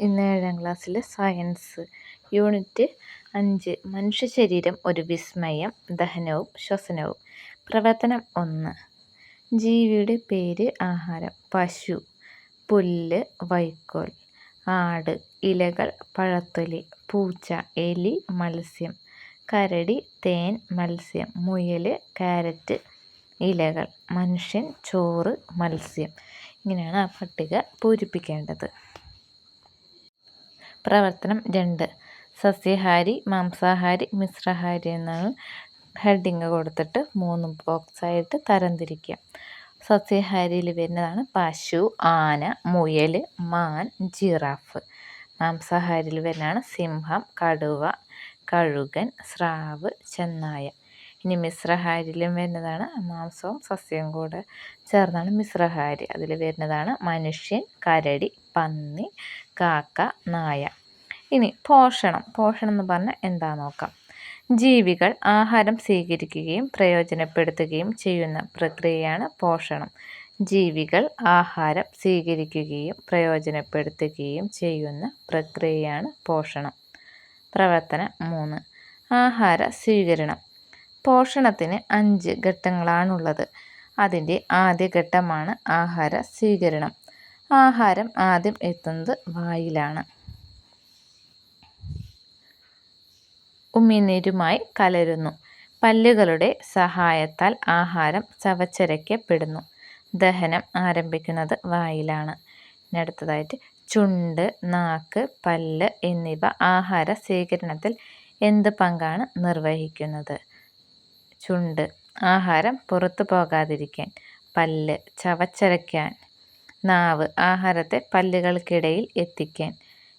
ഇന്ന് ഏഴാം ക്ലാസ്സിൽ സയൻസ്. യൂണിറ്റ് അഞ്ച് മനുഷ്യ ശരീരം ഒരു വിസ്മയം ദഹനവും ശ്വസനവും. പ്രവർത്തനം ഒന്ന് ജീവിയുടെ പേര് ആഹാരം. പശു പുല്ല് വൈക്കോൽ. ആട് ഇലകൾ പഴത്തൊലി പൂച്ച എലി മത്സ്യം. കരടി തേൻ മത്സ്യം. മുയൽ കാരറ്റ് ഇലകൾ. മനുഷ്യൻ ചോറ് മത്സ്യം. ഇങ്ങനെയാണ് ആ പട്ടിക പൂരിപ്പിക്കേണ്ടത്. പ്രവർത്തനം രണ്ട്. സസ്യഹാരി മാംസാഹാരി മിശ്രഹാരി എന്നാണ് ഹെഡിങ് കൊടുത്തിട്ട് മൂന്ന് ബോക്സായിട്ട് തരംതിരിക്കുക. സസ്യഹാരിയിൽ വരുന്നതാണ് പശു ആന മുയൽ മാൻ ജിറാഫ്. മാംസാഹാരിയിൽ വരുന്നതാണ് സിംഹം കടുവ കഴുകൻ സ്രാവ് ചെന്നായ. ഇനി മിശ്രഹാരിയിലും വരുന്നതാണ് മാംസവും സസ്യവും കൂടെ ചേർന്നാണ് മിശ്രഹാരി. അതിൽ വരുന്നതാണ് മനുഷ്യൻ കരടി പന്നി കാക്ക നായ. ഇനി പോഷണം. പോഷണം എന്ന് പറഞ്ഞാൽ എന്താ നോക്കാം. ജീവികൾ ആഹാരം സ്വീകരിക്കുകയും പ്രയോജനപ്പെടുത്തുകയും ചെയ്യുന്ന പ്രക്രിയയാണ് പോഷണം. ജീവികൾ ആഹാരം സ്വീകരിക്കുകയും പ്രയോജനപ്പെടുത്തുകയും ചെയ്യുന്ന പ്രക്രിയയാണ് പോഷണം. പ്രവർത്തനം മൂന്ന്. ആഹാര സ്വീകരണം. പോഷണത്തിന് അഞ്ച് ഘട്ടങ്ങളാണുള്ളത്. അതിന്റെ ആദ്യ ഘട്ടമാണ് ആഹാര സ്വീകരണം. ആഹാരം ആദ്യം എത്തുന്നത് വായിലാണ്. ഉമിനീരുമായി കലരുന്നു. പല്ലുകളുടെ സഹായത്താൽ ആഹാരം ചവച്ചരയ്ക്കപ്പെടുന്നു. ദഹനം ആരംഭിക്കുന്നത് വായിലാണ്. ഇനി അടുത്തതായിട്ട് ചുണ്ട് നാക്ക് പല്ല് എന്നിവ ആഹാര സ്വീകരണത്തിൽ എന്ത് പങ്കാണ് നിർവഹിക്കുന്നത്? ചുണ്ട്. ആഹാരം പുറത്തു പോകാതിരിക്കാൻ. പല്ല് ചവച്ചരയ്ക്കാൻ. നാവ് ആഹാരത്തെ പല്ലുകൾക്കിടയിൽ എത്തിക്കാൻ.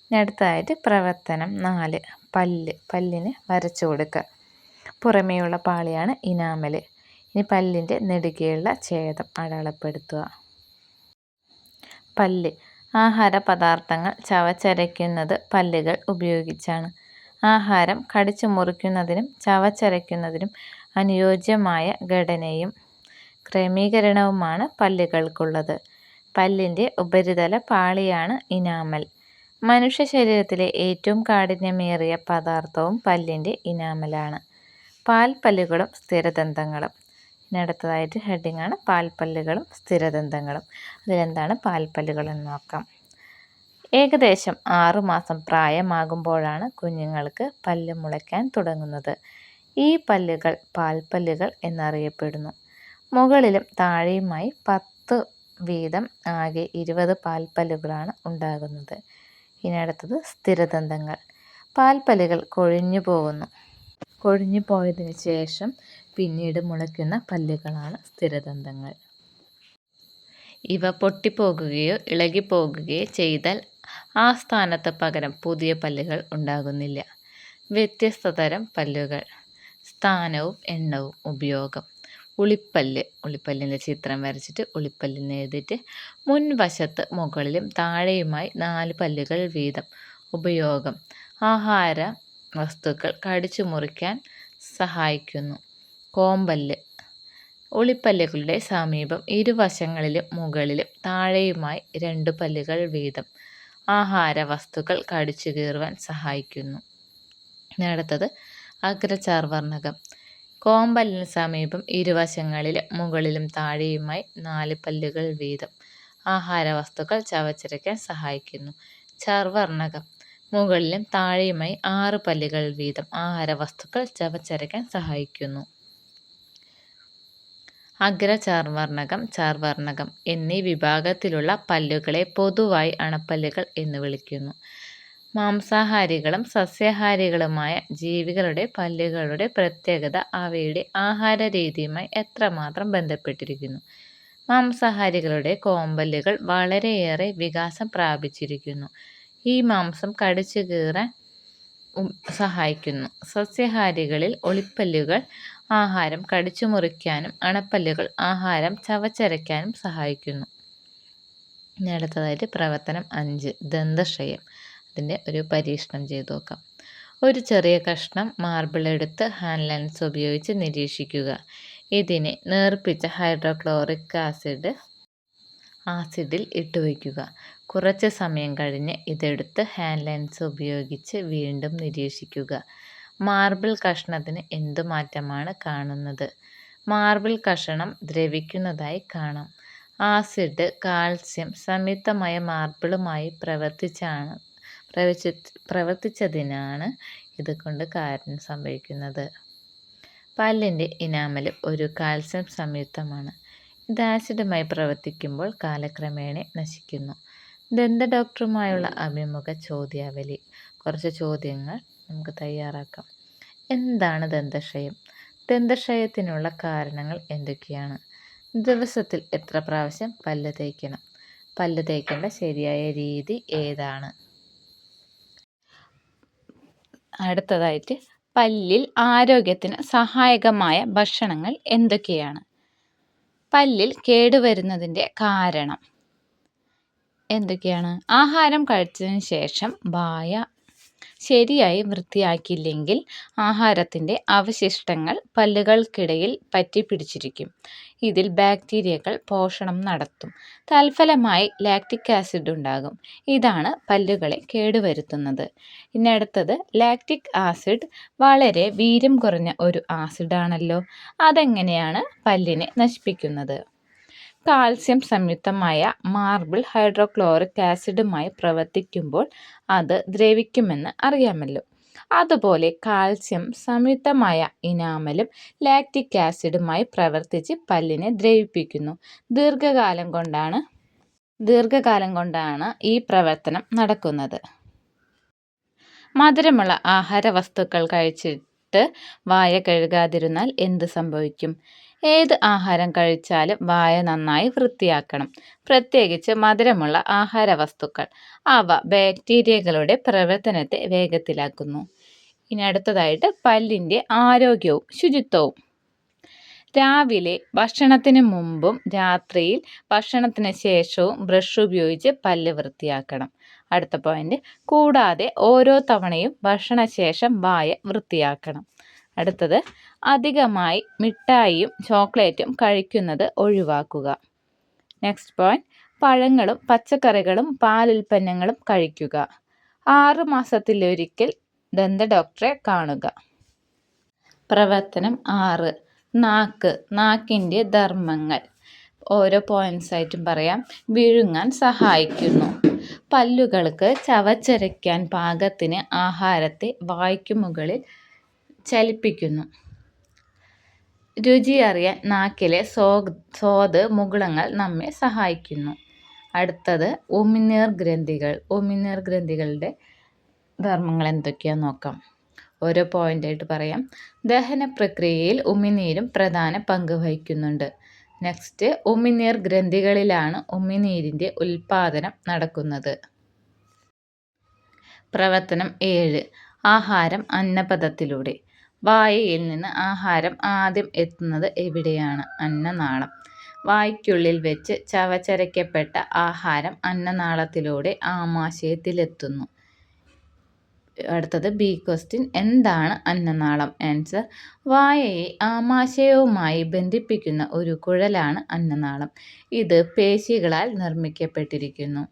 ഇനി അടുത്തതായിട്ട് പ്രവർത്തനം നാല്. പല്ല്. പല്ലിന് വരച്ചു കൊടുക്കുക. പുറമേയുള്ള പാളിയാണ് ഇനാമൽ ഇനി പല്ലിന്റെ നെടുകെയുള്ള ഛേദം അടയാളപ്പെടുത്തുക. പല്ല്. ആഹാര പദാർത്ഥങ്ങൾ ചവച്ചരയ്ക്കുന്നത് പല്ലുകൾ ഉപയോഗിച്ചാണ്. ആഹാരം കടിച്ചു മുറിക്കുന്നതിനും ചവച്ചരയ്ക്കുന്നതിനും അനുയോജ്യമായ ഘടനയും ക്രമീകരണവുമാണ് പല്ലുകൾക്കുള്ളത്. പല്ലിന്റെ ഉപരിതല പാളിയാണ് ഇനാമൽ. മനുഷ്യ ശരീരത്തിലെ ഏറ്റവും കാഠിന്യമേറിയ പദാർത്ഥവും പല്ലിന്റെ ഇനാമലാണ്. പാൽപ്പല്ലുകളും സ്ഥിരദന്തങ്ങളും. അടുത്തതായിട്ട് ഹെഡിങ്ങാണ് പാൽപ്പല്ലുകളും സ്ഥിരദന്തങ്ങളും. അതിലെന്താണ് പാൽപ്പല്ലുകൾ എന്ന് നോക്കാം. ഏകദേശം ആറുമാസം പ്രായമാകുമ്പോഴാണ് കുഞ്ഞുങ്ങൾക്ക് പല്ല് മുളയ്ക്കാൻ തുടങ്ങുന്നത്. ഈ പല്ലുകൾ പാൽപ്പല്ലുകൾ എന്നറിയപ്പെടുന്നു. മുകളിലും താഴെയുമായി പത്ത് വീതം ആകെ ഇരുപത് പാൽപ്പല്ലുകളാണ് ഉണ്ടാകുന്നത്. ഇനി അടുത്തത് സ്ഥിരദന്തങ്ങൾ. പാൽപ്പല്ലുകൾ കൊഴിഞ്ഞു പോകുന്നു. കൊഴിഞ്ഞു പോയതിന് ശേഷം പിന്നീട് മുളയ്ക്കുന്ന പല്ലുകളാണ് സ്ഥിരദന്തങ്ങൾ. ഇവ പൊട്ടിപ്പോകുകയോ ഇളകിപ്പോകുകയോ ചെയ്താൽ ആ സ്ഥാനത്ത് പകരം പുതിയ പല്ലുകൾ ഉണ്ടാകുന്നില്ല. വ്യത്യസ്ത തരം പല്ലുകൾ. സ്ഥാനവും എണ്ണവും ഉപയോഗം. ഉളിപ്പല്ല് ഉളിപ്പല്ലിന്റെ ചിത്രം വരച്ചിട്ട് ഉളിപ്പല്ലിന് എഴുതിയിട്ട് മുൻവശത്ത് മുകളിലും താഴെയുമായി നാല് പല്ലുകൾ വീതം ഉപയോഗം. ആഹാര വസ്തുക്കൾ കടിച്ചു മുറിക്കാൻ സഹായിക്കുന്നു. കോമ്പല്ല്. ഉളിപ്പല്ലുകളുടെ സമീപം ഇരുവശങ്ങളിലും മുകളിലും താഴെയുമായി രണ്ട് പല്ലുകൾ വീതം ആഹാര വസ്തുക്കൾ കടിച്ചു കീറുവാൻ സഹായിക്കുന്നു. അടുത്തത് അഗ്രചാർവർണകം കോമ്പലിന് സമീപം ഇരുവശങ്ങളിൽ മുകളിലും താഴെയുമായി നാല് പല്ലുകൾ വീതം ആഹാര വസ്തുക്കൾ ചവച്ചരയ്ക്കാൻ സഹായിക്കുന്നു. ചർവർണകം മുകളിലും താഴെയുമായി ആറ് പല്ലുകൾ വീതം ആഹാര വസ്തുക്കൾ ചവച്ചരയ്ക്കാൻ സഹായിക്കുന്നു. അഗ്രചാർവർണകം ചർവർണകം എന്നീ വിഭാഗത്തിലുള്ള പല്ലുകളെ പൊതുവായി അണപ്പല്ലുകൾ എന്ന് വിളിക്കുന്നു. മാംസാഹാരികളും സസ്യാഹാരികളുമായ ജീവികളുടെ പല്ലുകളുടെ പ്രത്യേകത അവയുടെ ആഹാര രീതിയുമായി എത്രമാത്രം ബന്ധപ്പെട്ടിരിക്കുന്നു? മാംസാഹാരികളുടെ കോമ്പല്ലുകൾ വളരെയേറെ വികാസം പ്രാപിച്ചിരിക്കുന്നു. ഈ മാംസം കടിച്ചു കീറാൻ സഹായിക്കുന്നു. സസ്യഹാരികളിൽ ഒളിപ്പല്ലുകൾ ആഹാരം കടിച്ചു മുറിക്കാനും അണപ്പല്ലുകൾ ആഹാരം ചവച്ചരയ്ക്കാനും സഹായിക്കുന്നു. അടുത്തതായിട്ട് പ്രവർത്തനം അഞ്ച് ദന്തക്ഷയം. അതിന്റെ ഒരു പരീക്ഷണം ചെയ്ത് നോക്കാം. ഒരു ചെറിയ കഷ്ണം മാർബിൾ എടുത്ത് ഹാൻഡ് ലെൻസ് ഉപയോഗിച്ച് നിരീക്ഷിക്കുക. ഇതിനെ നേർപ്പിച്ച ഹൈഡ്രോക്ലോറിക് ആസിഡ് ആസിഡിൽ ഇട്ട് ഇട്ടുവയ്ക്കുക കുറച്ച് സമയം കഴിഞ്ഞ് ഇതെടുത്ത് ഹാൻഡ് ലെൻസ് ഉപയോഗിച്ച് വീണ്ടും നിരീക്ഷിക്കുക. മാർബിൾ കഷ്ണത്തിന് എന്തു മാറ്റമാണ് കാണുന്നത്? മാർബിൾ കഷണം ദ്രവിക്കുന്നതായി കാണാം. ആസിഡ് കാൽസ്യം സംയുക്തമായ മാർബിളുമായി പ്രവർത്തിച്ചാണ് പ്രവർത്തി പ്രവർത്തിച്ചതിനാണ് ഇതുകൊണ്ട് കാരണം സംഭവിക്കുന്നത്. പല്ലിന്റെ ഇനാമൽ ഒരു കാൽസ്യം സംയുക്തമാണ്. ഇത് ആസിഡുമായി പ്രവർത്തിക്കുമ്പോൾ കാലക്രമേണ നശിക്കുന്നു. ദന്ത ഡോക്ടറുമായുള്ള അഭിമുഖ ചോദ്യാവലി. കുറച്ച് ചോദ്യങ്ങൾ നമുക്ക് തയ്യാറാക്കാം. എന്താണ് ദന്തക്ഷയം? ദന്തക്ഷയത്തിനുള്ള കാരണങ്ങൾ എന്തൊക്കെയാണ്? ദിവസത്തിൽ എത്ര പ്രാവശ്യം പല്ല് തേക്കണം? പല്ല് തേക്കേണ്ട ശരിയായ രീതി ഏതാണ്? അടുത്തതായിട്ട് പല്ലിൽ ആരോഗ്യത്തിന് സഹായകമായ ഭക്ഷണങ്ങൾ എന്തൊക്കെയാണ്? പല്ലിൽ കേടുവരുന്നതിന്റെ കാരണം എന്തൊക്കെയാണ്? ആഹാരം കഴിച്ചതിന് ശേഷം വായ ശരിയായി വൃത്തിയാക്കിയില്ലെങ്കിൽ ആഹാരത്തിന്റെ അവശിഷ്ടങ്ങൾ പല്ലുകൾക്കിടയിൽ പറ്റിപ്പിടിച്ചിരിക്കും. ഇതിൽ ബാക്ടീരിയകൾ പോഷണം നടത്തും. തൽഫലമായി ലാക്റ്റിക് ആസിഡ് ഉണ്ടാകും. ഇതാണ് പല്ലുകളെ കേടുവരുത്തുന്നത്. ഇനി അടുത്തത് ലാക്റ്റിക് ആസിഡ് വളരെ വീര്യം കുറഞ്ഞ ഒരു ആസിഡാണല്ലോ. അതെങ്ങനെയാണ് പല്ലിനെ നശിപ്പിക്കുന്നത്? കാൽസ്യം സംയുക്തമായ മാർബിൾ ഹൈഡ്രോക്ലോറിക് ആസിഡുമായി പ്രവർത്തിക്കുമ്പോൾ അത് ദ്രവിക്കുമെന്ന് അറിയാമല്ലോ. അതുപോലെ കാൽസ്യം സംയുക്തമായ ഇനാമലും ലാക്റ്റിക് ആസിഡുമായി പ്രവർത്തിച്ച് പല്ലിനെ ദ്രവിപ്പിക്കുന്നു. ദീർഘകാലം കൊണ്ടാണ് ദീർഘകാലം കൊണ്ടാണ് ഈ പ്രവർത്തനം നടക്കുന്നത്. മധുരമുള്ള ആഹാര വസ്തുക്കൾ കഴിച്ചിട്ട് വായ കഴുകാതിരുന്നാൽ എന്ത് സംഭവിക്കും? ഏത് ആഹാരം കഴിച്ചാലും വായ നന്നായി വൃത്തിയാക്കണം. പ്രത്യേകിച്ച് മധുരമുള്ള ആഹാര വസ്തുക്കൾ അവ ബാക്ടീരിയകളുടെ പ്രവർത്തനത്തെ വേഗത്തിലാക്കുന്നു. ഇനി അടുത്തതായിട്ട് പല്ലിന്റെ ആരോഗ്യവും ശുചിത്വവും. രാവിലെ ഭക്ഷണത്തിന് മുമ്പും രാത്രിയിൽ ഭക്ഷണത്തിന് ശേഷവും ബ്രഷ് ഉപയോഗിച്ച് പല്ല് വൃത്തിയാക്കണം. അടുത്ത പോയിന്റ് കൂടാതെ ഓരോ തവണയും ഭക്ഷണശേഷം വായ വൃത്തിയാക്കണം. അടുത്തത് അധികമായി മിഠായിയും ചോക്ലേറ്റും കഴിക്കുന്നത് ഒഴിവാക്കുക. നെക്സ്റ്റ് പോയിന്റ് പഴങ്ങളും പച്ചക്കറികളും പാലുൽപ്പന്നങ്ങളും കഴിക്കുക. ആറ് മാസത്തിലൊരിക്കൽ ദന്ത ഡോക്ടറെ കാണുക. പ്രവർത്തനം ആറ്. നാക്ക്. നാക്കിന്റെ ധർമ്മങ്ങൾ. ഓരോ പോയിന്റ്സ് ആയിട്ടും പറയാം. വിഴുങ്ങാൻ സഹായിക്കുന്നു. പല്ലുകൾക്ക് ചവച്ചരയ്ക്കാൻ പാകത്തിന് ആഹാരത്തെ വായ്ക്കു മുകളിൽ ചലിപ്പിക്കുന്നു. രുചി അറിയാൻ നാക്കിലെ സോ സ്വാദ് മുകുളങ്ങൾ നമ്മെ സഹായിക്കുന്നു. അടുത്തത് ഉമിനീർ ഗ്രന്ഥികൾ. ഉമിനീർ ഗ്രന്ഥികളുടെ ധർമ്മങ്ങൾ എന്തൊക്കെയാണെന്ന് നോക്കാം. ഓരോ പോയിന്റായിട്ട് പറയാം. ദഹന പ്രക്രിയയിൽ ഉമിനീരും പ്രധാന പങ്ക് വഹിക്കുന്നുണ്ട്. നെക്സ്റ്റ് ഉമിനീർ ഗ്രന്ഥികളിലാണ് ഉമിനീരിന്റെ ഉൽപാദനം നടക്കുന്നത്. പ്രവർത്തനം ഏഴ്. ആഹാരം അന്നപഥത്തിലൂടെ വായയിൽ നിന്ന് ആഹാരം ആദ്യം എത്തുന്നത് എവിടെയാണ്? അന്നനാളം. വായ്ക്കുള്ളിൽ വെച്ച് ചവച്ചരയ്ക്കപ്പെട്ട ആഹാരം അന്നനാളത്തിലൂടെ ആമാശയത്തിലെത്തുന്നു. അടുത്തത് ബി ക്വസ്റ്റ്യൻ. എന്താണ് അന്നനാളം? ആൻസർ വായയെ ആമാശയവുമായി ബന്ധിപ്പിക്കുന്ന ഒരു കുഴലാണ് അന്നനാളം. ഇത് പേശികളാൽ നിർമ്മിക്കപ്പെട്ടിരിക്കുന്നു.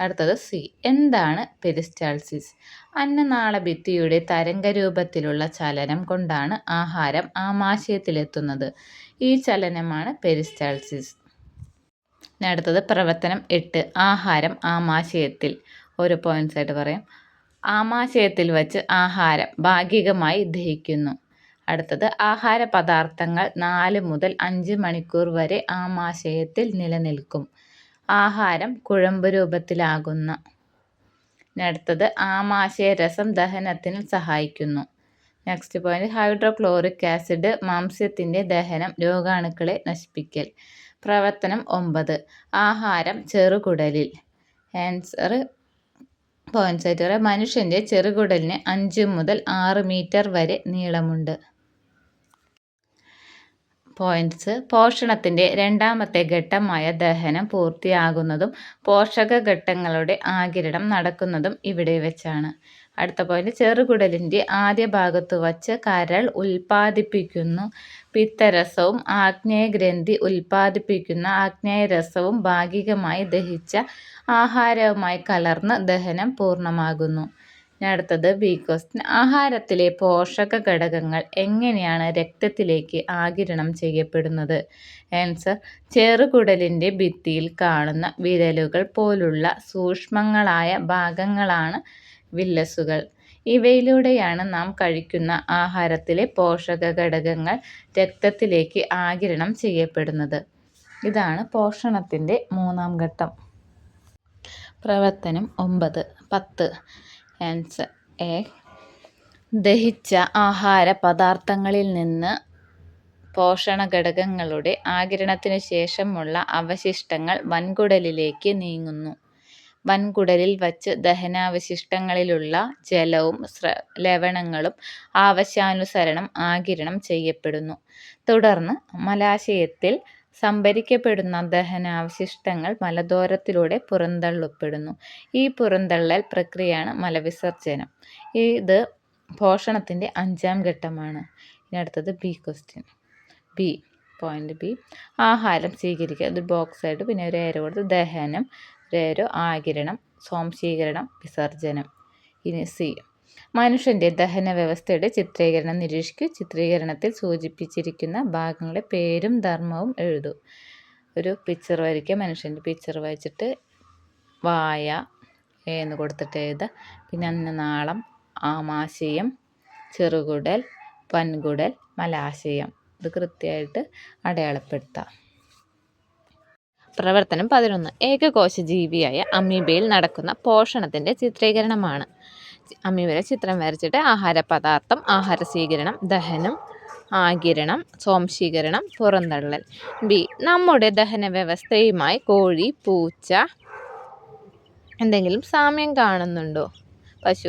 അടുത്തത് സി. എന്താണ് പെരിസ്റ്റാൾസിസ്? അന്നനാളഭിത്തിയുടെ തരംഗരൂപത്തിലുള്ള ചലനം കൊണ്ടാണ് ആഹാരം ആമാശയത്തിലെത്തുന്നത്. ഈ ചലനമാണ് പെരിസ്റ്റാൾസിസ്. അടുത്തത് പ്രവർത്തനം എട്ട് ആഹാരം ആമാശയത്തിൽ. ഒരു പോയിന്റ്സ് ആയിട്ട് പറയാം. ആമാശയത്തിൽ വച്ച് ആഹാരം ഭാഗികമായി ദഹിക്കുന്നു. അടുത്തത് ആഹാര പദാർത്ഥങ്ങൾ നാല് മുതൽ അഞ്ച് മണിക്കൂർ വരെ ആമാശയത്തിൽ നിലനിൽക്കും. ആഹാരം കുഴമ്പ് രൂപത്തിലാകുന്ന. അടുത്തത് ആമാശയ രസം ദഹനത്തിന് സഹായിക്കുന്നു. നെക്സ്റ്റ് പോയിന്റ് ഹൈഡ്രോക്ലോറിക് ആസിഡ് മാംസ്യത്തിന്റെ ദഹനം രോഗാണുക്കളെ നശിപ്പിക്കൽ. പ്രവർത്തനം ഒമ്പത് ആഹാരം ചെറുകുടലിൽ. ആൻസർ പോയിന്റ് ആയിട്ട് മനുഷ്യന്റെ ചെറുകുടലിന് അഞ്ച് മുതൽ ആറ് മീറ്റർ വരെ നീളമുണ്ട്. പോയിന്റ്സ് പോഷണത്തിന്റെ രണ്ടാമത്തെ ഘട്ടമായ ദഹനം പൂർത്തിയാകുന്നതും പോഷക ഘട്ടങ്ങളുടെ ആകിരണം നടക്കുന്നതും ഇവിടെ വെച്ചാണ്. അടുത്ത പോയിന്റ് ചെറുകുടലിന്റെ ആദ്യ ഭാഗത്തു വച്ച് കരൾ ഉൽപ്പാദിപ്പിക്കുന്നു. പിത്തരസവും ആഗ്നേയഗ്രന്ഥി ഉൽപ്പാദിപ്പിക്കുന്ന ആഗ്നേയരസവും ഭാഗികമായി ദഹിച്ച ആഹാരവുമായി കലർന്ന് ദഹനം പൂർണമാകുന്നു. അടുത്തത് ബി ക്വസ്റ്റ്യൻ ആഹാരത്തിലെ പോഷക ഘടകങ്ങൾ എങ്ങനെയാണ് രക്തത്തിലേക്ക് ആഗിരണം ചെയ്യപ്പെടുന്നത്? ആൻസർ ചെറുകുടലിന്റെ ഭിത്തിയിൽ കാണുന്ന വിരലുകൾ പോലുള്ള സൂക്ഷ്മങ്ങളായ ഭാഗങ്ങളാണ് വില്ലസുകൾ. ഇവയിലൂടെയാണ് നാം കഴിക്കുന്ന ആഹാരത്തിലെ പോഷക ഘടകങ്ങൾ രക്തത്തിലേക്ക് ആഗിരണം ചെയ്യപ്പെടുന്നത്. ഇതാണ് പോഷണത്തിന്റെ മൂന്നാം ഘട്ടം. പ്രവർത്തനം ഒമ്പത്. പത്ത്. Answer A. ദഹിച്ച ആഹാര പദാർത്ഥങ്ങളിൽ നിന്ന് പോഷണ ഘടകങ്ങളുടെ ആഗിരണത്തിനു ശേഷമുള്ള അവശിഷ്ടങ്ങൾ വൻകുടലിലേക്ക് നീങ്ങുന്നു. വൻകുടലിൽ വച്ച് ദഹനാവശിഷ്ടങ്ങളിലുള്ള ജലവും ലവണങ്ങളും ആവശ്യാനുസരണം ആഗിരണം ചെയ്യപ്പെടുന്നു. തുടർന്ന് മലാശയത്തിൽ സംഭരിക്കപ്പെടുന്ന ദഹനാവശിഷ്ടങ്ങൾ മലദ്വാരത്തിലൂടെ പുറന്തള്ളപ്പെടുന്നു. ഈ പുറന്തള്ളൽ പ്രക്രിയയാണ് മലവിസർജനം. ഇത് പോഷണത്തിന്റെ അഞ്ചാം ഘട്ടമാണ്. ഇനി അടുത്തത് B question B point B ആഹാരം സ്വീകരിക്കുക. അത് ബോക്സ് ആയിട്ട് പിന്നെ ഒരു ഏരോ കൊടുത്ത് ദഹനം ഒരു ഏരോ ആകിരണം സ്വാംശീകരണം വിസർജനം. ഇനി സി മനുഷ്യന്റെ ദഹന വ്യവസ്ഥയുടെ ചിത്രീകരണം നിരീക്ഷിക്കൂ. ചിത്രീകരണത്തിൽ സൂചിപ്പിച്ചിരിക്കുന്ന ഭാഗങ്ങളെ പേരും ധർമ്മവും എഴുതൂ. ഒരു പിക്ചർ വരയ്ക്കുക മനുഷ്യന്റെ പിക്ചർ വായിച്ചിട്ട് വായ എന്ന് കൊടുത്തിട്ട് എഴുതുക പിന്നെ അന്നനാളം ആമാശയം ചെറുകുടൽ പൻകുടൽ മലാശയം. ഇത് കൃത്യമായിട്ട് അടയാളപ്പെടുത്താം. പ്രവർത്തനം പതിനൊന്ന്. ഏകകോശ ജീവിയായ അമീബയിൽ നടക്കുന്ന പോഷണത്തിന്റെ ചിത്രീകരണമാണ്. അമീബയുടെ ചിത്രം വരച്ചിട്ട് ആഹാര പദാർത്ഥം ആഹാര സ്വീകരണം ദഹനം ആകിരണം സ്വാംശീകരണം പുറന്തള്ളൽ. ബി നമ്മുടെ ദഹന വ്യവസ്ഥയുമായി കോഴി പൂച്ച എന്തെങ്കിലും സാമ്യം കാണുന്നുണ്ടോ? പശു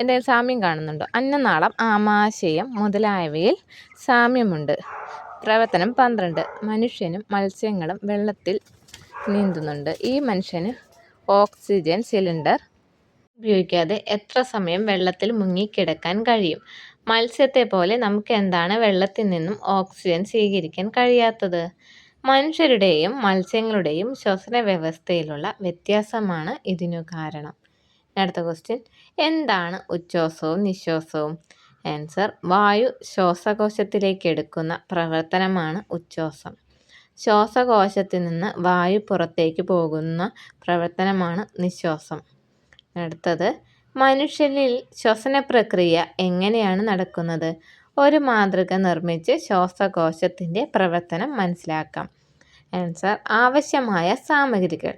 എന്തെങ്കിലും സാമ്യം കാണുന്നുണ്ടോ? അന്നനാളം ആമാശയം മുതലായവയിൽ സാമ്യമുണ്ട്. പ്രവർത്തനം പന്ത്രണ്ട് മനുഷ്യനും മത്സ്യങ്ങളും വെള്ളത്തിൽ നീന്തുന്നുണ്ട്. ഈ മനുഷ്യന് ഓക്സിജൻ സിലിണ്ടർ ഉപയോഗിക്കാതെ എത്ര സമയം വെള്ളത്തിൽ മുങ്ങിക്കിടക്കാൻ കഴിയും? മത്സ്യത്തെ പോലെ നമുക്ക് എന്താണ് വെള്ളത്തിൽ നിന്നും ഓക്സിജൻ സ്വീകരിക്കാൻ കഴിയാത്തത്? മനുഷ്യരുടെയും മത്സ്യങ്ങളുടെയും ശ്വസന വ്യവസ്ഥയിലുള്ള വ്യത്യാസമാണ് ഇതിനു കാരണം. അടുത്ത ക്വസ്റ്റ്യൻ എന്താണ് ഉച്ഛ്വാസവും നിശ്വാസവും? ആൻസർ വായു ശ്വാസകോശത്തിലേക്ക് എടുക്കുന്ന പ്രവർത്തനമാണ് ഉച്ഛ്വാസം. ശ്വാസകോശത്തിൽ നിന്ന് വായു പുറത്തേക്ക് പോകുന്ന പ്രവർത്തനമാണ് നിശ്വാസം. അടുത്തത് മനുഷ്യനിൽ ശ്വസന പ്രക്രിയ എങ്ങനെയാണ് നടക്കുന്നത്? ഒരു മാതൃക നിർമ്മിച്ച് ശ്വാസകോശത്തിന്റെ പ്രവർത്തനം മനസ്സിലാക്കാം. ആൻസർ ആവശ്യമായ സാമഗ്രികൾ.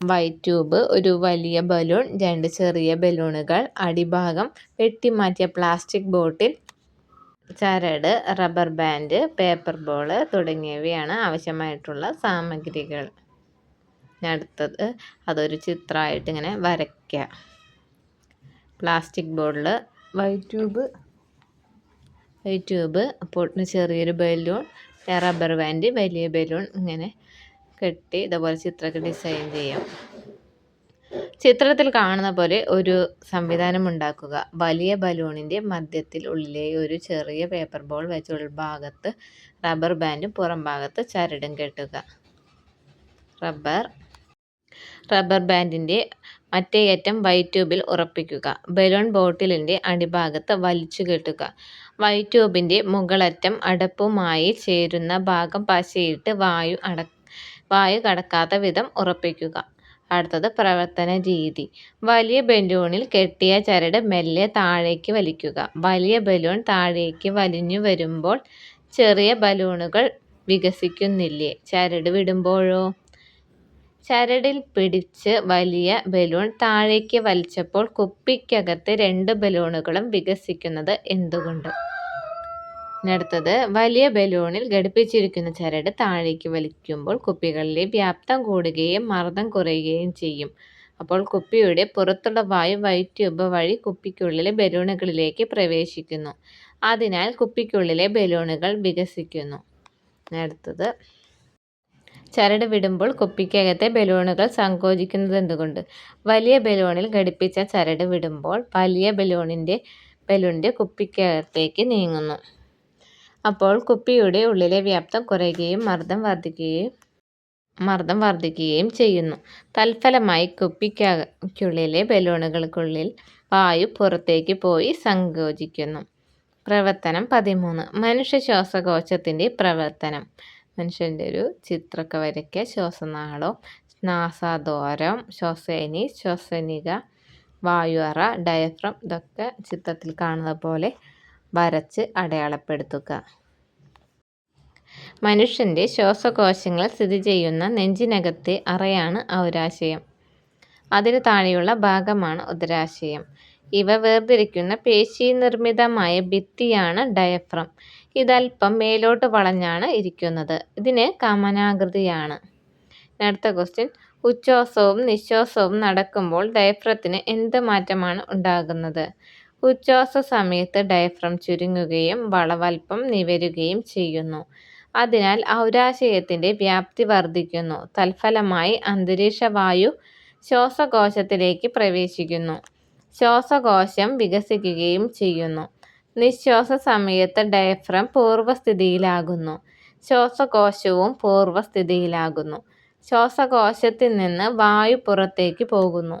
വൈറ്റ് ട്യൂബ് ഒരു വലിയ ബലൂൺ രണ്ട് ചെറിയ ബലൂണുകൾ അടിഭാഗം വെട്ടിമാറ്റിയ പ്ലാസ്റ്റിക് ബോട്ടിൽ ചരട് റബ്ബർ ബാൻഡ് പേപ്പർ ബോൾ തുടങ്ങിയവയാണ് ആവശ്യമായിട്ടുള്ള സാമഗ്രികൾ. അടുത്തത് അതൊരു ചിത്രമായിട്ട് ഇങ്ങനെ വരയ്ക്കുക. പ്ലാസ്റ്റിക് ബോർഡിൽ വൈറ്റ് ട്യൂബ് വൈറ്റ് ട്യൂബ് പൊട്ടിന് ചെറിയൊരു ബലൂൺ റബ്ബർ ബാൻഡ് വലിയ ബലൂൺ ഇങ്ങനെ കെട്ടി ഇതേപോലെ ചിത്രമൊക്കെ ഡിസൈൻ ചെയ്യാം. ചിത്രത്തിൽ കാണുന്ന പോലെ ഒരു സംവിധാനം ഉണ്ടാക്കുക. വലിയ ബലൂണിന്റെ മധ്യത്തിൽ ഉള്ളിലെ ഒരു ചെറിയ പേപ്പർ ബോൾ വെച്ച് ഉൾഭാഗത്ത് റബ്ബർ ബാൻഡും പുറം ഭാഗത്ത് ചരടും കെട്ടുക. റബ്ബർ. റബ്ബർ ബാൻഡിന്റെ മറ്റേ അറ്റം വൈറ്റ് ട്യൂബിൽ ഉറപ്പിക്കുക. ബലൂൺ ബോട്ടിലിന്റെ അടിഭാഗത്ത് വലിച്ചു കെട്ടുക. വൈറ്റ് ട്യൂബിന്റെ മുകളറ്റം അടപ്പുമായി ചേരുന്ന ഭാഗം പശയിട്ട് വായു കടക്കാത്ത വിധം ഉറപ്പിക്കുക. അടുത്തത് പ്രവർത്തന രീതി. വലിയ ബലൂണിൽ കെട്ടിയ ചരട് മെല്ലെ താഴേക്ക് വലിക്കുക. വലിയ ബലൂൺ താഴേക്ക് വലിഞ്ഞു വരുമ്പോൾ ചെറിയ ബലൂണുകൾ വികസിക്കുന്നില്ലേ? ചരട് വിടുമ്പോഴോ? ചരടിൽ പിടിച്ച് വലിയ ബലൂൺ താഴേക്ക് വലിച്ചപ്പോൾ കുപ്പിക്കകത്ത് രണ്ട് ബലൂണുകളും വികസിക്കുന്നത് എന്തുകൊണ്ട്? അടുത്തത് വലിയ ബലൂണിൽ ഘടിപ്പിച്ചിരിക്കുന്ന ചരട് താഴേക്ക് വലിക്കുമ്പോൾ കുപ്പികളിലെ വ്യാപ്തം കൂടുകയും മർദ്ദം കുറയുകയും ചെയ്യും. അപ്പോൾ കുപ്പിയുടെ പുറത്തുള്ള വായു വൈറ്റ് ട്യൂബ് വഴി കുപ്പിക്കുള്ളിലെ ബലൂണുകളിലേക്ക് പ്രവേശിക്കുന്നു. അതിനാൽ കുപ്പിക്കുള്ളിലെ ബലൂണുകൾ വികസിക്കുന്നു. അടുത്തത് ചരട് വിടുമ്പോൾ കുപ്പിക്കകത്തെ ബലൂണുകൾ സങ്കോചിക്കുന്നതെന്തുകൊണ്ട്? വലിയ ബലൂണിൽ ഘടിപ്പിച്ച ചരട് വിടുമ്പോൾ വലിയ ബലൂണിന്റെ ബലൂണിന്റെ കുപ്പിക്കകത്തേക്ക് നീങ്ങുന്നു. അപ്പോൾ കുപ്പിയുടെ ഉള്ളിലെ വ്യാപ്തം കുറയുകയും മർദ്ദം വർദ്ധിക്കുകയും മർദ്ദം വർദ്ധിക്കുകയും ചെയ്യുന്നു. തൽഫലമായി കുപ്പിക്കുള്ളിലെ ബലൂണുകൾക്കുള്ളിൽ വായു പുറത്തേക്ക് പോയി സങ്കോചിക്കുന്നു. പ്രവർത്തനം പതിമൂന്ന്. മനുഷ്യ ശ്വാസകോശത്തിന്റെ പ്രവർത്തനം. മനുഷ്യന്റെ ഒരു ചിത്രമൊക്കെ വരയ്ക്കുക. ശ്വാസനാളം, നാസാദ്വാരം, ശ്വാസേനി ശ്വസനിക, വായു അറ, ഡയഫ്രം ഇതൊക്കെ ചിത്രത്തിൽ കാണുന്ന പോലെ വരച്ച് അടയാളപ്പെടുത്തുക. മനുഷ്യന്റെ ശ്വാസകോശങ്ങൾ സ്ഥിതി ചെയ്യുന്ന നെഞ്ചിനകത്തെ അറയാണ് ഔരാശയം. അതിന് താഴെയുള്ള ഭാഗമാണ് ഉദരാശയം. ഇവ വേർതിരിക്കുന്ന പേശി നിർമ്മിതമായ ഭിത്തിയാണ് ഡയഫ്രം. ഇതല്പം മേലോട്ട് വളഞ്ഞാണ് ഇരിക്കുന്നത്. ഇതിന് കമനാകൃതിയാണ് അടുത്ത ക്വസ്റ്റ്യൻ. ഉച്ഛ്വാസവും നിശ്വാസവും നടക്കുമ്പോൾ ഡയഫ്രത്തിന് എന്ത് മാറ്റമാണ് ഉണ്ടാകുന്നത്? ഉച്ഛ്വാസ സമയത്ത് ഡയഫ്രം ചുരുങ്ങുകയും വളവൽപ്പം നിവരുകയും ചെയ്യുന്നു. അതിനാൽ ഔരാശയത്തിന്റെ വ്യാപ്തി വർദ്ധിക്കുന്നു. തൽഫലമായി അന്തരീക്ഷവായു ശ്വാസകോശത്തിലേക്ക് പ്രവേശിക്കുന്നു. ശ്വാസകോശം വികസിക്കുകയും ചെയ്യുന്നു. നിശ്വാസസമയത്ത് ഡയഫ്രം പൂർവസ്ഥിതിയിലാകുന്നു ശ്വാസകോശവും പൂർവസ്ഥിതിയിലാകുന്നു ശ്വാസകോശത്തിൽ നിന്ന് വായു പുറത്തേക്ക് പോകുന്നു.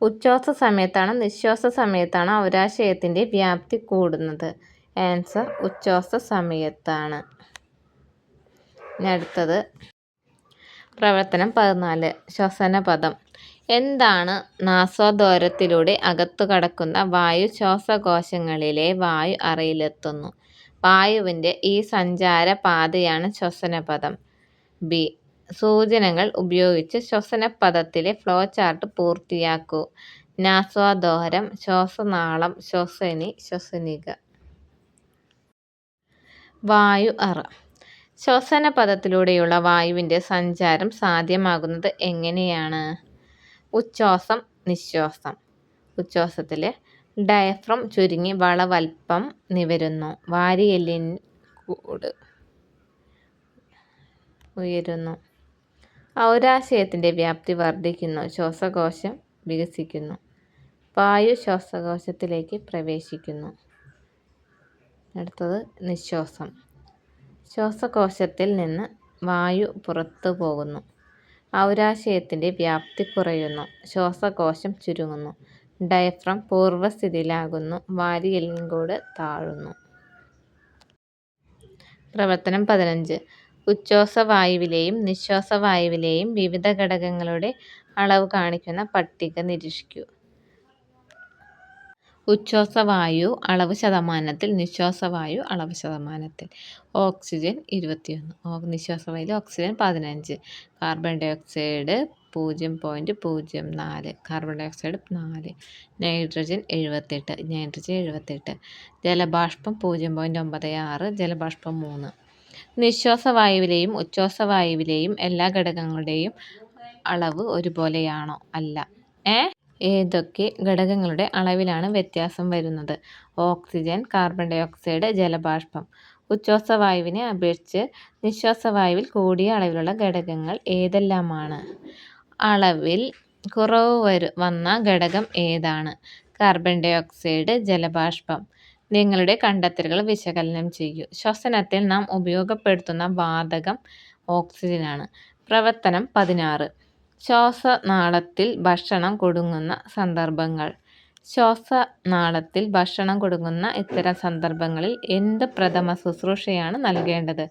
ഉച്ഛ്വാസ സമയത്താണ് നിശ്വാസ സമയത്താണ് ഔരാശയത്തിന്റെ വ്യാപ്തി കൂടുന്നത്? ആൻസർ ഉച്ഛ്വാസ സമയത്താണ് ഇനി അടുത്തത് പ്രവർത്തനം പതിനാല്. ശ്വസനപഥം. എന്താണ് നാസോദ്വാരത്തിലൂടെ അകത്തു കടക്കുന്ന വായു ശ്വാസകോശങ്ങളിലെ വായു അറയിലെത്തുന്നു. വായുവിന്റെ ഈ സഞ്ചാര പാതയാണ് ശ്വസനപഥം. ബി. സൂചനകൾ ഉപയോഗിച്ച് ശ്വസനപദത്തിലെ ഫ്ലോ ചാർട്ട് പൂർത്തിയാക്കൂ. നാസാദ്വാരം, ശ്വാസനാളം, ശ്വസനി, ശ്വസനിക. വായു അറ. ശ്വസനപഥത്തിലൂടെയുള്ള വായുവിന്റെ സഞ്ചാരം സാധ്യമാകുന്നത് എങ്ങനെയാണ്? ഉച്ഛ്വാസം, നിശ്വാസം. ഉച്ഛ്വാസത്തിൽ ഡയഫ്രം ചുരുങ്ങി വളവൽപ്പം നിവരുന്നു. വാരിയെല്ലിൻ കൂട് ഉയരുന്നു. ഔരാശയത്തിന്റെ വ്യാപ്തി വർദ്ധിക്കുന്നു. ശ്വാസകോശം വികസിക്കുന്നു. വായു ശ്വാസകോശത്തിലേക്ക് പ്രവേശിക്കുന്നു. അടുത്തത് നിശ്വാസം. ശ്വാസകോശത്തിൽ നിന്ന് വായു പുറത്തുപോകുന്നു. ഔരാശയത്തിന്റെ വ്യാപ്തി കുറയുന്നു. ശ്വാസകോശം ചുരുങ്ങുന്നു. ഡയഫ്രം പൂർവസ്ഥിതിയിലാകുന്നു. വാരിയെല്ലിൻകൂട് താഴുന്നു. പ്രവർത്തനം പതിനഞ്ച്. ഉച്ഛ്വാസവായുവിലെയും നിശ്വാസവായുവിലെയും വിവിധ ഘടകങ്ങളുടെ അളവ് കാണിക്കുന്ന പട്ടിക നിരീക്ഷിക്കൂ. ഉച്ഛ്വാസവായു അളവ് ശതമാനത്തിൽ. നിശ്വാസവായു അളവ് ശതമാനത്തിൽ. ഓക്സിജൻ ഇരുപത്തിയൊന്ന്. നിശ്വാസവായുവിൽ ഓക്സിജൻ പതിനഞ്ച്. കാർബൺ ഡയോക്സൈഡ് പൂജ്യം പോയിന്റ് പൂജ്യം നാല്. കാർബൺ ഡയോക്സൈഡ് നാല്. നൈട്രജൻ എഴുപത്തെട്ട്. നൈട്രജൻ എഴുപത്തെട്ട്. ജലബാഷ്പം പൂജ്യം പോയിന്റ് ഒമ്പത് ആറ്. ജലബാഷ്പം മൂന്ന്. നിശ്വാസവായുവിലെയും ഉച്ഛ്വാസവായുവിലെയും എല്ലാ ഘടകങ്ങളുടെയും അളവ് ഒരുപോലെയാണോ? അല്ല. ഏ ഏതൊക്കെ ഘടകങ്ങളുടെ അളവിലാണ് വ്യത്യാസം വരുന്നത്? ഓക്സിജൻ, കാർബൺ ഡയോക്സൈഡ്, ജലബാഷ്പം. ഉച്ഛ്വാസവായുവിനെ അപേക്ഷിച്ച് നിശ്വാസവായുവിൽ കൂടിയ അളവിലുള്ള ഘടകങ്ങൾ ഏതെല്ലാമാണ്? അളവിൽ കുറവ് വരു വന്ന ഘടകം ഏതാണ്? കാർബൺ ഡയോക്സൈഡ്, ജലബാഷ്പം. നിങ്ങളുടെ കണ്ടെത്തലുകൾ വിശകലനം ചെയ്യൂ. ശ്വസനത്തിൽ നാം ഉപയോഗപ്പെടുത്തുന്ന വാതകം ഓക്സിജനാണ്. പ്രവർത്തനം പതിനാറ്. ശ്വാസനാളത്തിൽ ഭക്ഷണം കൊടുങ്ങുന്ന സന്ദർഭങ്ങൾ. ശ്വാസനാളത്തിൽ ഭക്ഷണം കൊടുങ്ങുന്ന ഇത്തരം സന്ദർഭങ്ങളിൽ എന്ത് പ്രഥമ ശുശ്രൂഷയാണ് നൽകേണ്ടത്?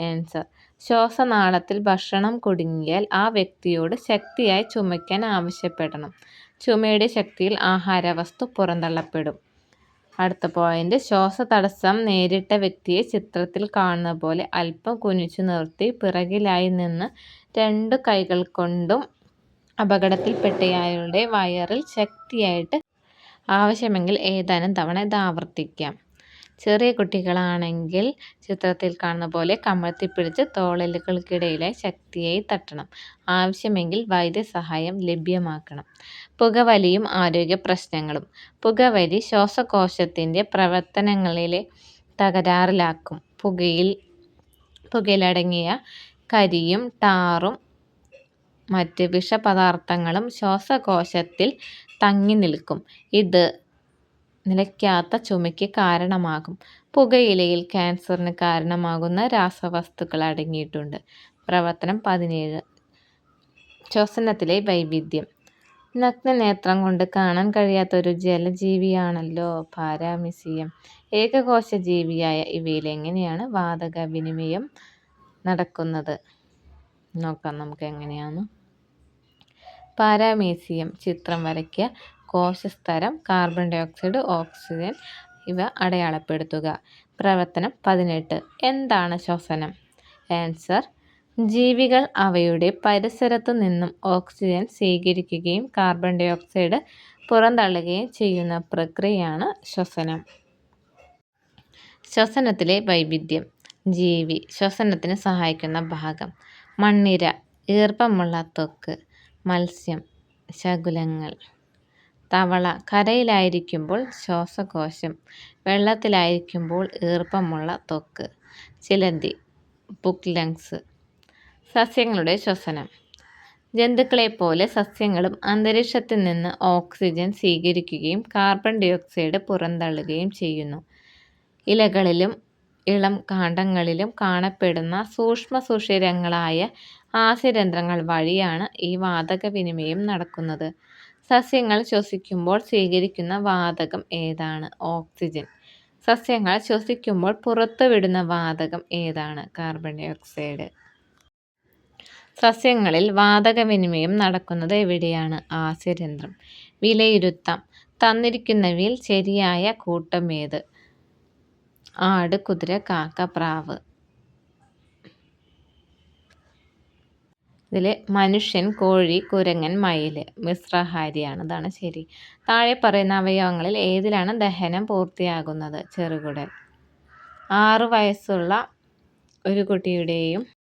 ആൻസർ. ശ്വാസനാളത്തിൽ ഭക്ഷണം കുടുങ്ങിയാൽ ആ വ്യക്തിയോട് ശക്തിയായി ചുമയ്ക്കാൻ ആവശ്യപ്പെടണം. ചുമയുടെ ശക്തിയിൽ ആഹാരവസ്തു പുറന്തള്ളപ്പെടും. അടുത്ത പോയിന്റ്. ശ്വാസതടസ്സം നേരിട്ട വ്യക്തിയെ ചിത്രത്തിൽ കാണുന്ന പോലെ അല്പം കുനിച്ചു നിർത്തി പിറകിലായി നിന്ന് രണ്ട് കൈകൾ കൈകൾകൊണ്ടും അപകടത്തിൽപ്പെട്ടയാളുടെ വയറിൽ ശക്തിയായിട്ട് ആവശ്യമെങ്കിൽ ഏതാനും തവണ ഇത് ആവർത്തിക്കാം. ചെറിയ കുട്ടികളാണെങ്കിൽ ചിത്രത്തിൽ കാണുന്ന പോലെ കമഴ്ത്തിപ്പിടിച്ച് തോളലുകൾക്കിടയിലെ ശക്തിയായി തട്ടണം. ആവശ്യമെങ്കിൽ വൈദ്യസഹായം ലഭ്യമാക്കണം. പുകവലിയും ആരോഗ്യ പ്രശ്നങ്ങളും പുകവലി ശ്വാസകോശത്തിന്റെ പ്രവർത്തനങ്ങളിലെ തകരാറിലാക്കും. പുകയിൽ പുകയിലടങ്ങിയ കരിയും ടാറും മറ്റ് വിഷപദാർത്ഥങ്ങളും ശ്വാസകോശത്തിൽ തങ്ങി നിൽക്കും. ഇത് നിലയ്ക്കാത്ത ചുമയ്ക്ക് കാരണമാകും. പുകയിലയിൽ ക്യാൻസറിന് കാരണമാകുന്ന രാസവസ്തുക്കൾ അടങ്ങിയിട്ടുണ്ട്. പ്രവർത്തനം പതിനേഴ്. ശ്വസനത്തിലെ വൈവിധ്യം. നഗ്നനേത്രം കൊണ്ട് കാണാൻ കഴിയാത്ത ഒരു ജലജീവിയാണല്ലോ പാരാമിസിയം ഏകകോശ ജീവിയായ ഇവയിൽ എങ്ങനെയാണ് വാതക വിനിമയം നടക്കുന്നത്? നോക്കാം നമുക്ക് എങ്ങനെയാന്ന്. പാരാമീസിയം ചിത്രം വരയ്ക്കുക. കോശസ്തരം കാർബൺ ഡയോക്സൈഡ്, ഓക്സിജൻ ഇവ അടയാളപ്പെടുത്തുക. പ്രവർത്തനം പതിനെട്ട്. എന്താണ് ശ്വസനം? ആൻസർ ജീവികൾ അവയുടെ പരിസരത്തു നിന്നും ഓക്സിജൻ സ്വീകരിക്കുകയും കാർബൺ ഡയോക്സൈഡ് പുറന്തള്ളുകയും ചെയ്യുന്ന പ്രക്രിയയാണ് ശ്വസനം. ശ്വസനത്തിലെ വൈവിധ്യം. ജീവി ശ്വസനത്തിന് സഹായിക്കുന്ന ഭാഗം. മണ്ണിര ഈർപ്പമുള്ള ത്വക്ക്. മത്സ്യം ശകുലങ്ങൾ തവള കരയിലായിരിക്കുമ്പോൾ ശ്വാസകോശം. വെള്ളത്തിലായിരിക്കുമ്പോൾ ഈർപ്പമുള്ള തൊക്ക് ചിലന്തി പുക് ലങ്സ്. സസ്യങ്ങളുടെ ശ്വസനം. ജന്തുക്കളെ പോലെ സസ്യങ്ങളും അന്തരീക്ഷത്തിൽ നിന്ന് ഓക്സിജൻ സ്വീകരിക്കുകയും കാർബൺ ഡയോക്സൈഡ് പുറന്തള്ളുകയും ചെയ്യുന്നു. ഇലകളിലും ഇളം കാണ്ഡങ്ങളിലും കാണപ്പെടുന്ന സൂക്ഷ്മ സുഷിരങ്ങളായ ആസ്യരന്ധ്രങ്ങൾ വഴിയാണ് ഈ വാതക വിനിമയം നടക്കുന്നത്. സസ്യങ്ങൾ ശ്വസിക്കുമ്പോൾ സ്വീകരിക്കുന്ന വാതകം ഏതാണ്? ഓക്സിജൻ. സസ്യങ്ങൾ ശ്വസിക്കുമ്പോൾ പുറത്തുവിടുന്ന വാതകം ഏതാണ്? കാർബൺ ഡൈ ഓക്സൈഡ് സസ്യങ്ങളിൽ വാതകവിനിമയം നടക്കുന്നത് എവിടെയാണ്? ആസ്യരന്ധ്രം. വിലയിരുത്താം. തന്നിരിക്കുന്നവയിൽ ശരിയായ കൂട്ടമേത്? ആട് കുതിര കാക്ക പ്രാവ്. ഇതിൽ മനുഷ്യൻ കോഴി കുരങ്ങൻ മയിൽ മിശ്രഹാരിയാണ് ഇതാണ് ശരി. താഴെ പറയുന്ന അവയവങ്ങളിൽ ഏതിലാണ് ദഹനം പൂർത്തിയാകുന്നത്? ചെറുകുടൽ. ആറ് വയസ്സുള്ള ഒരു കുട്ടിയുടെയും